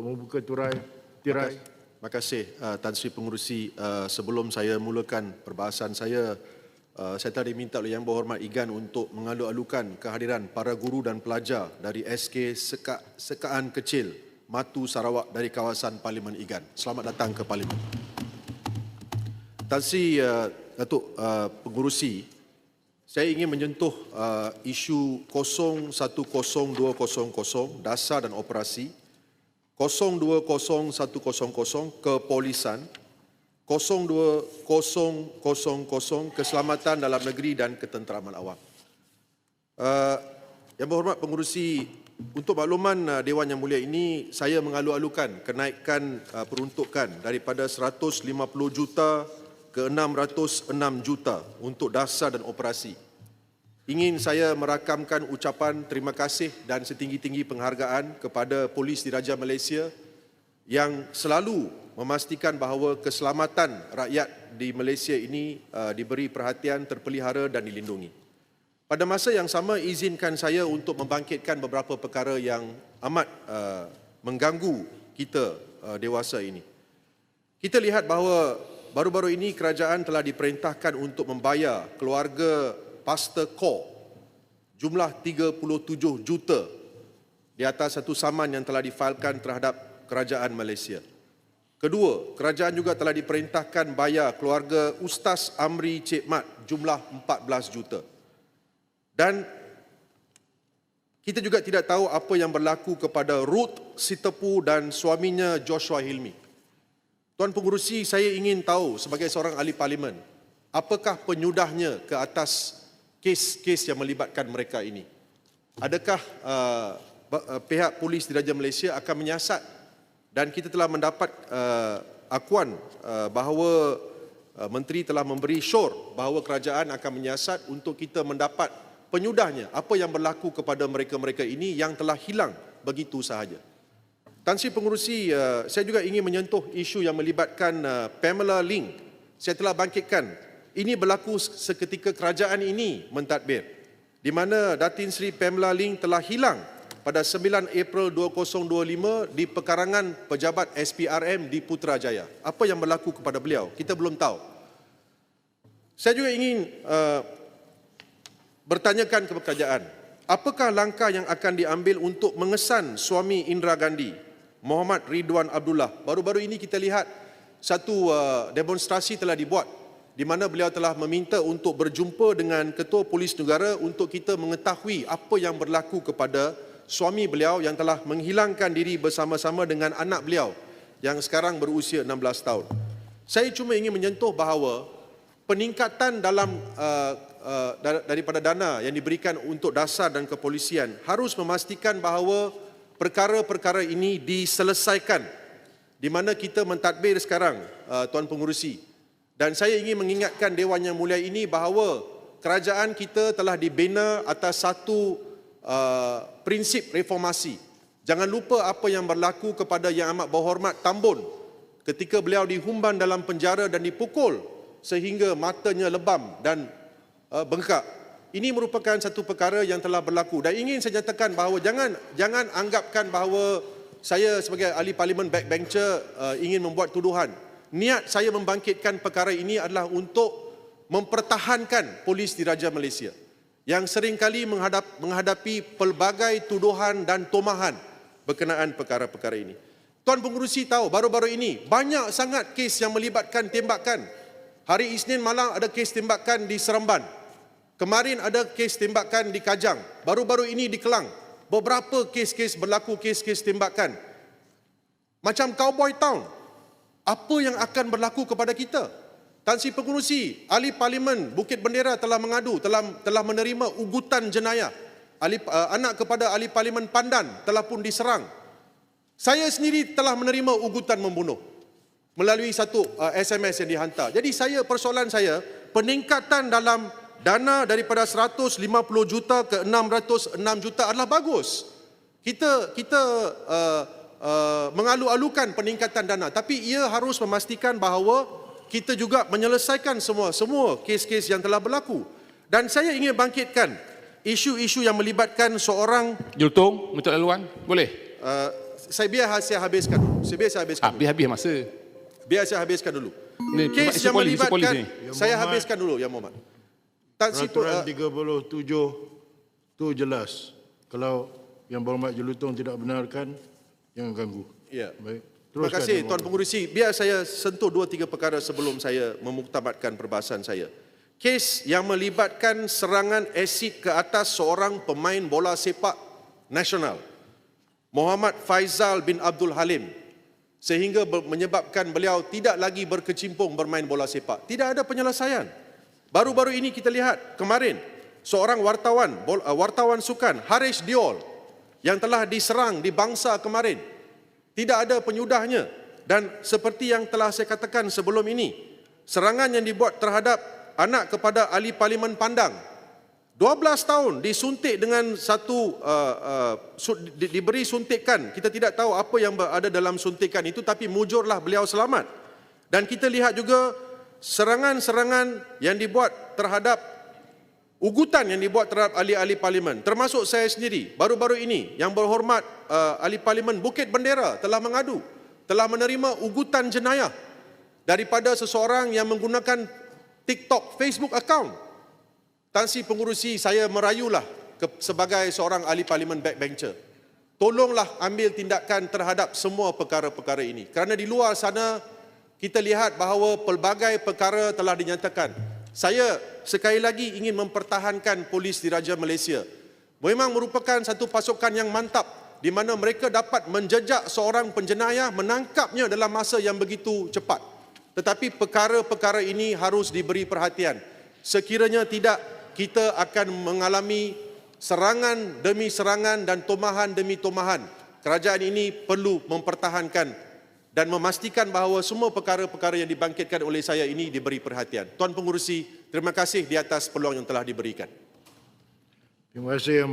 Membuka turai, tirai. Terima kasih uh, Tan Sri Pengurusi. Uh, sebelum saya mulakan perbahasan saya, uh, saya telah diminta oleh Yang Berhormat Igan untuk mengalu-alukan kehadiran para guru dan pelajar dari SK Seka, Sekaan Kecil Matu Sarawak dari kawasan Parlimen Igan. Selamat datang ke Parlimen. Tan Sri uh, Datuk uh, Pengurusi, saya ingin menyentuh uh, isu 010200 dasar dan operasi 020100 kepolisan 02000 keselamatan dalam negeri dan ketenteraman awam. Uh, yang berhormat pengurusi untuk makluman uh, Dewan Yang Mulia ini saya mengalu-alukan kenaikan uh, peruntukan daripada 150 juta ke 606 juta untuk dasar dan operasi ingin saya merakamkan ucapan terima kasih dan setinggi-tinggi penghargaan kepada Polis Diraja Malaysia yang selalu memastikan bahawa keselamatan rakyat di Malaysia ini uh, diberi perhatian, terpelihara dan dilindungi. Pada masa yang sama izinkan saya untuk membangkitkan beberapa perkara yang amat uh, mengganggu kita uh, dewasa ini. Kita lihat bahawa baru-baru ini kerajaan telah diperintahkan untuk membayar keluarga Pastor Core jumlah 37 juta di atas satu saman yang telah difailkan terhadap kerajaan Malaysia. Kedua, kerajaan juga telah diperintahkan bayar keluarga Ustaz Amri Cik Mat jumlah 14 juta. Dan kita juga tidak tahu apa yang berlaku kepada Ruth Sitepu dan suaminya Joshua Hilmi. Tuan Pengurusi, saya ingin tahu sebagai seorang ahli parlimen, apakah penyudahnya ke atas kes-kes yang melibatkan mereka ini? Adakah uh, uh, pihak polis di Raja Malaysia akan menyiasat dan kita telah mendapat uh, akuan uh, bahawa uh, menteri telah memberi syur bahawa kerajaan akan menyiasat untuk kita mendapat penyudahnya apa yang berlaku kepada mereka-mereka ini yang telah hilang begitu sahaja. Tan Sri Pengurusi, uh, saya juga ingin menyentuh isu yang melibatkan uh, Pamela Ling. Saya telah bangkitkan. Ini berlaku seketika kerajaan ini mentadbir. Di mana Datin Sri Pamela Ling telah hilang pada 9 April 2025 di pekarangan pejabat SPRM di Putrajaya. Apa yang berlaku kepada beliau? Kita belum tahu. Saya juga ingin uh, bertanyakan kepada kerajaan, apakah langkah yang akan diambil untuk mengesan suami Indira Gandhi Muhammad Ridwan Abdullah. Baru-baru ini kita lihat satu uh, demonstrasi telah dibuat di mana beliau telah meminta untuk berjumpa dengan Ketua Polis Negara untuk kita mengetahui apa yang berlaku kepada suami beliau yang telah menghilangkan diri bersama-sama dengan anak beliau yang sekarang berusia 16 tahun. Saya cuma ingin menyentuh bahawa peningkatan dalam uh, uh, daripada dana yang diberikan untuk dasar dan kepolisian harus memastikan bahawa perkara-perkara ini diselesaikan di mana kita mentadbir sekarang uh, tuan pengurusi dan saya ingin mengingatkan dewan yang mulia ini bahawa kerajaan kita telah dibina atas satu uh, prinsip reformasi. Jangan lupa apa yang berlaku kepada yang amat berhormat Tambun ketika beliau dihumban dalam penjara dan dipukul sehingga matanya lebam dan uh, bengkak. Ini merupakan satu perkara yang telah berlaku. Dan ingin saya nyatakan bahawa jangan jangan anggapkan bahawa saya sebagai ahli parlimen backbencher uh, ingin membuat tuduhan. Niat saya membangkitkan perkara ini adalah untuk mempertahankan polis di Raja Malaysia yang seringkali menghadap, menghadapi pelbagai tuduhan dan tomahan berkenaan perkara-perkara ini. Tuan Pengurusi tahu baru-baru ini banyak sangat kes yang melibatkan tembakan. Hari Isnin malam ada kes tembakan di Seremban. Kemarin ada kes tembakan di Kajang, baru-baru ini di Kelang. Beberapa kes-kes berlaku kes-kes tembakan. Macam Cowboy Town. Apa yang akan berlaku kepada kita? Tan Sri Pengurusi, ahli parlimen Bukit Bendera telah mengadu, telah telah menerima ugutan jenayah. Ahli, uh, anak kepada ahli parlimen Pandan telah pun diserang. Saya sendiri telah menerima ugutan membunuh melalui satu uh, SMS yang dihantar. Jadi saya persoalan saya peningkatan dalam dana daripada 150 juta ke 606 juta adalah bagus. Kita kita uh, uh, mengalu-alukan peningkatan dana tapi ia harus memastikan bahawa kita juga menyelesaikan semua semua kes-kes yang telah berlaku. Dan saya ingin bangkitkan isu-isu yang melibatkan seorang Jultung, untuk laluan. Boleh? uh, saya biar saya habiskan dulu. Saya biar saya habiskan dulu. Habis-habis masa. Biar saya habiskan dulu. Ni, Kes yang polis, polis melibatkan, ni. Ya, saya Muhammad. habiskan dulu, Ya Muhammad. Tan Sri Pur- Peraturan uh, 37 tu jelas. Kalau yang berhormat Jelutong tidak benarkan, jangan ganggu. Ya. Baik. Terima Teruskan, kasih Ya Tuan. Pengurusi. Biar saya sentuh dua tiga perkara sebelum saya memuktamadkan perbahasan saya. Kes yang melibatkan serangan asid ke atas seorang pemain bola sepak nasional. Muhammad Faizal bin Abdul Halim sehingga menyebabkan beliau tidak lagi berkecimpung bermain bola sepak. Tidak ada penyelesaian. Baru-baru ini kita lihat kemarin seorang wartawan uh, wartawan sukan Harish Diol yang telah diserang di bangsa kemarin. Tidak ada penyudahnya. Dan seperti yang telah saya katakan sebelum ini serangan yang dibuat terhadap anak kepada ahli parlimen Pandang 12 tahun disuntik dengan satu uh, uh, di, diberi suntikan. Kita tidak tahu apa yang ada dalam suntikan itu tapi mujurlah beliau selamat. Dan kita lihat juga serangan-serangan yang dibuat terhadap ugutan yang dibuat terhadap ahli-ahli parlimen termasuk saya sendiri baru-baru ini yang berhormat uh, ahli parlimen Bukit Bendera telah mengadu telah menerima ugutan jenayah daripada seseorang yang menggunakan TikTok Facebook account. Tan Sri Pengurusi saya merayulah ke, sebagai seorang ahli parlimen backbencher. Tolonglah ambil tindakan terhadap semua perkara-perkara ini. Kerana di luar sana kita lihat bahawa pelbagai perkara telah dinyatakan. Saya sekali lagi ingin mempertahankan polis diraja Malaysia. Memang merupakan satu pasukan yang mantap di mana mereka dapat menjejak seorang penjenayah menangkapnya dalam masa yang begitu cepat. Tetapi perkara-perkara ini harus diberi perhatian. Sekiranya tidak kita akan mengalami serangan demi serangan dan tomahan demi tomahan. Kerajaan ini perlu mempertahankan dan memastikan bahawa semua perkara-perkara yang dibangkitkan oleh saya ini diberi perhatian. Tuan Pengurusi, terima kasih di atas peluang yang telah diberikan. Terima kasih yang